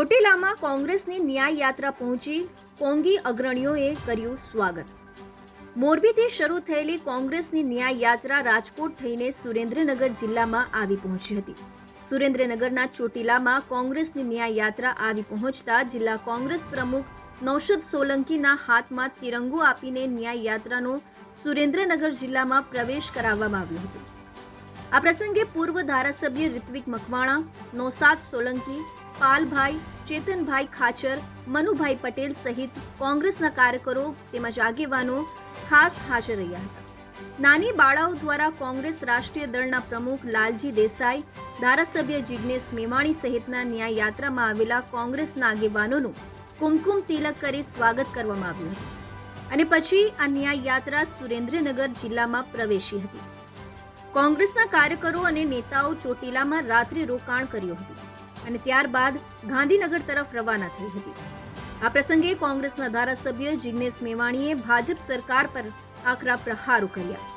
ચોટીલામાં કોંગ્રેસની ન્યાય યાત્રા પહોંચી કોંગી અગ્રણીઓએ કર્યું સ્વાગત. મોરબીથી શરૂ થયેલી કોંગ્રેસની ન્યાય યાત્રા રાજકોટ થઈને સુરેન્દ્રનગર જિલ્લામાં આવી પહોંચી હતી. સુરેન્દ્રનગરના ચોટીલામાં કોંગ્રેસની ન્યાય યાત્રા આવી પહોંચતા જિલ્લા કોંગ્રેસ પ્રમુખ નૌશદ સોલંકીના હાથમાં તિરંગો આપીને ન્યાય યાત્રાનો સુરેન્દ્રનગર જિલ્લામાં પ્રવેશ કરાવવામાં આવ્યો હતો. આ પ્રસંગે પૂર્વ ધારાસભ્ય રિત્વિક મકવાણા નૌસાદ સોલંકી પાલભાઈ, ચેતનભાઈ ખાચર, મનુભાઈ પટેલ સહિત કોંગ્રેસના કાર્યકરો તેમજ આગેવાનો ખાસ હાજર રહ્યા હતા. નાની બાળાઓ દ્વારા કોંગ્રેસ રાષ્ટ્રીય દળના પ્રમુખ લાલજી દેસાઈ, ધારાસભ્ય જિજ્ઞેશ મેવાણી સહિતના ન્યાય યાત્રામાં આવેલા કોંગ્રેસના આગેવાનોનું કુમકુમ તિલક કરી સ્વાગત કરવામાં આવ્યું હતું. અને પછી આ ન્યાય યાત્રા સુરેન્દ્રનગર જિલ્લામાં પ્રવેશી હતી. કોંગ્રેસના કાર્યકરો અને નેતાઓ ચોટીલામાં રાત્રિ રોકાણ કર્યું હતું. અને ત્યારબાદ ગાંધીનગર તરફ રવાના થઈ હતી. આ પ્રસંગે કોંગ્રેસના ધારાસભ્ય જિગ્નેશ મેવાણીએ ભાજપ સરકાર પર આકરા પ્રહારો કર્યા.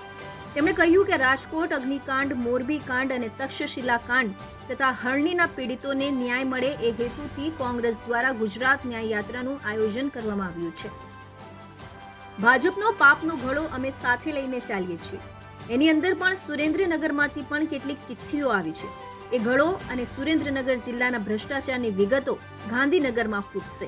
તેમણે કહ્યું કે રાજકોટ, અગ્નિકાંડ, મોરબી કાંડ અને તક્ષશિલા કાંડ તથા હરણીના પીડિતોને ન્યાય મળે એ હેતુથી કોંગ્રેસ દ્વારા ગુજરાત ન્યાય યાત્રાનું આયોજન કરવામાં આવ્યું છે. ભાજપનો પાપનો ઘડો અમે સાથે લઈને ચાલીએ છીએ. એની અંદર પણ સુરેન્દ્રનગરમાંથી પણ કેટલીક ચિઠ્ઠીઓ આવી છે. એ ઘડો અને સુરેન્દ્રનગર જિલ્લાના ભ્રષ્ટાચારની વિગતો ગાંધીનગરમાં ફૂટશે.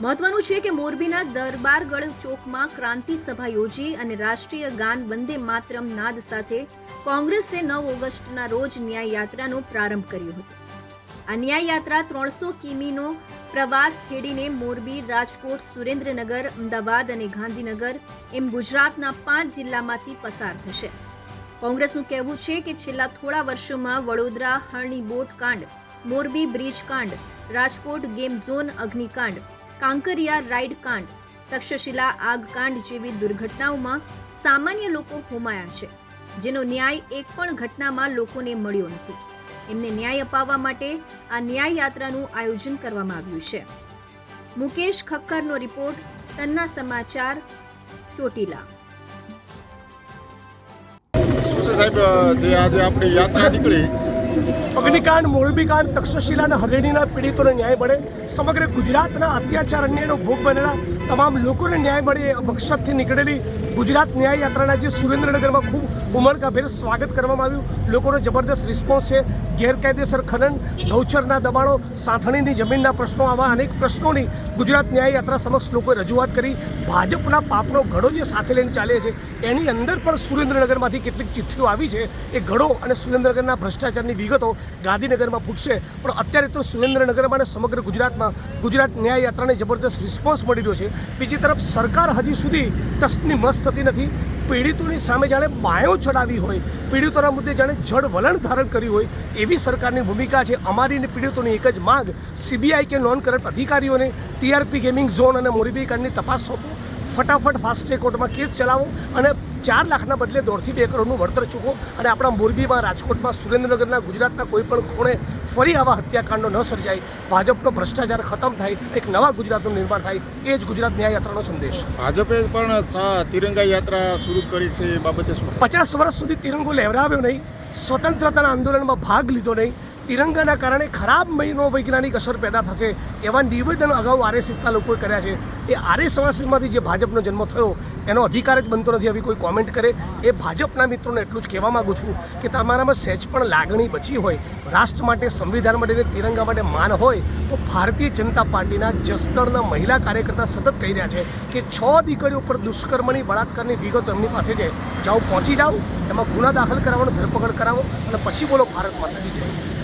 મહત્વનું છે કે મોરબીના દરબારગઢ ચોકમાં ક્રાંતિ સભા યોજી અને રાષ્ટ્રીય ગાન વંદે માતરમ નાદ સાથે કોંગ્રેસે નવ ઓગસ્ટના રોજ ન્યાય યાત્રાનો પ્રારંભ કર્યો હતો. આ ન્યાય યાત્રા ત્રણસો કિમીનો પ્રવાસ ખેડીને મોરબી, રાજકોટ, સુરેન્દ્રનગર, અમદાવાદ અને ગાંધીનગર એમ ગુજરાતના પાંચ જિલ્લામાંથી પસાર થશે. કોંગ્રેસનું કહેવું છે કે છેલ્લા થોડા વર્ષોમાં વડોદરા, હરણી બોટ કાંડ, મોરબી બ્રિજ કાંડ, રાજકોટ ગેમ ઝોન અગ્નિકાંડ, કાંકરિયા રાઇડ કાંડ, તક્ષશિલા આગ કાંડ જેવી દુર્ઘટનાઓમાં સામાન્ય લોકો હોમાયા છે, જેનો ન્યાય એક પણ ઘટનામાં લોકોને મળ્યો નથી. એમને ન્યાય અપાવવા માટે આ ન્યાય યાત્રાનું આયોજન કરવામાં આવ્યું છે. મુકેશ ખક્કરનો રિપોર્ટ, તન્ના સમાચાર, ચોટીલા. છે સાહેબ જે આજે આપણી યાત્રા નીકળી. અગ્નિકાંડ, મોરબીકાંડ, તક્ષશિલા અને હરેણીના પીડિતોને ન્યાય મળે. સમગ્ર ગુજરાતના અત્યાચાર અન્યાયનો ભોગ બનેલા તમામ લોકોને ન્યાય મળે મકસદથી નીકળેલી ગુજરાત ન્યાય યાત્રાના જે સુરેન્દ્રનગરમાં ખૂબ ઉમળકાભેર સ્વાગત કરવામાં આવ્યું. લોકોનો જબરદસ્ત રિસ્પોન્સ છે. ગેરકાયદેસર ખનન ગૌચરના દબાણો, સાંથણીની જમીનના પ્રશ્નો આવા અનેક પ્રશ્નોની ગુજરાત ન્યાય યાત્રા સમક્ષ લોકોએ રજૂઆત કરી. ભાજપના પાપનો ઘડો જે સાથે લઈને ચાલે છે, એની અંદર પણ સુરેન્દ્રનગરમાંથી કેટલીક ચિઠ્ઠીઓ આવી છે. એ ઘડો અને સુરેન્દ્રનગરના ભ્રષ્ટાચારની વિગતો ગાંધીનગરમાં ફૂટશે પણ અત્યારે તો સુરેન્દ્રનગરમાં અને સમગ્ર ગુજરાતમાં ગુજરાત ન્યાય યાત્રાને જબરદસ્ત રિસ્પોન્સ મળી રહ્યો છે. બીજી તરફ સરકાર હજી સુધી ટસ્ટની મસ્ત થતી નથી. પીડિતોની સામે જાણે બાયો ચડાવી હોય. પીડિતોના મુદ્દે જાણે જળ વલણ ધારણ કર્યું હોય. એવી સરકારની ભૂમિકા છે. અમારી અને પીડિતોની એક જ માંગ. સીબીઆઈ કે નોન કરંટ અધિકારીઓને ટીઆરપી ગેમિંગ ઝોન અને મોરબી કાંડની તપાસ સોંપો. ફટાફટ ફાસ્ટ કોર્ટમાં કેસ ચલાવો અને ચાર લાખના બદલે દોઢથી બે કરોડનું વળતર ચૂકવો. અને આપણા મોરબીમાં રાજકોટમાં સુરેન્દ્રનગરના ગુજરાતના કોઈ પણ ખૂણે ફરી આવા હત્યાકાંડો ન સર્જાય. ભાજપનો ભ્રષ્ટાચાર ખતમ થાય એક નવા ગુજરાતનું નિર્માણ થાય એ જ ગુજરાત ન્યાય યાત્રાનો સંદેશ. ભાજપે પણ તિરંગા યાત્રા શરૂ કરી છે એ બાબતે પચાસ વર્ષ સુધી તિરંગો લહેરાવ્યો નહીં સ્વતંત્રતાના આંદોલનમાં ભાગ લીધો નહીં તિરંગાના કારણે ખરાબ મહિનો વૈજ્ઞાનિક અસર પેદા થશે. એવા નિવેદન અગાઉ આરએસએસના લોકોએ કર્યા છે. એ આરએસએસમાંથી જે ભાજપનો જન્મ થયો, એનો અધિકાર જ બનતો નથી. આવી કોઈ કોમેન્ટ કરે, એ ભાજપના મિત્રોને એટલું જ કહેવા માગું છું કે તમારામાં સહેજ પણ લાગણી બચી હોય. રાષ્ટ્ર માટે, સંવિધાન માટે તિરંગા માટે માન હોય, તો ભારતીય જનતા પાર્ટીના જસદણના મહિલા કાર્યકર્તા સતત કહી રહ્યા છે કે છ દીકરીઓ પર દુષ્કર્મની બળાત્કારની વિગતો એમની પાસે છે. જાઓ, પહોંચી જાઓ. એમાં ગુના દાખલ કરાવવાનો ધરપકડ કરાવો અને પછી બોલો, ભારત માતાજી જય.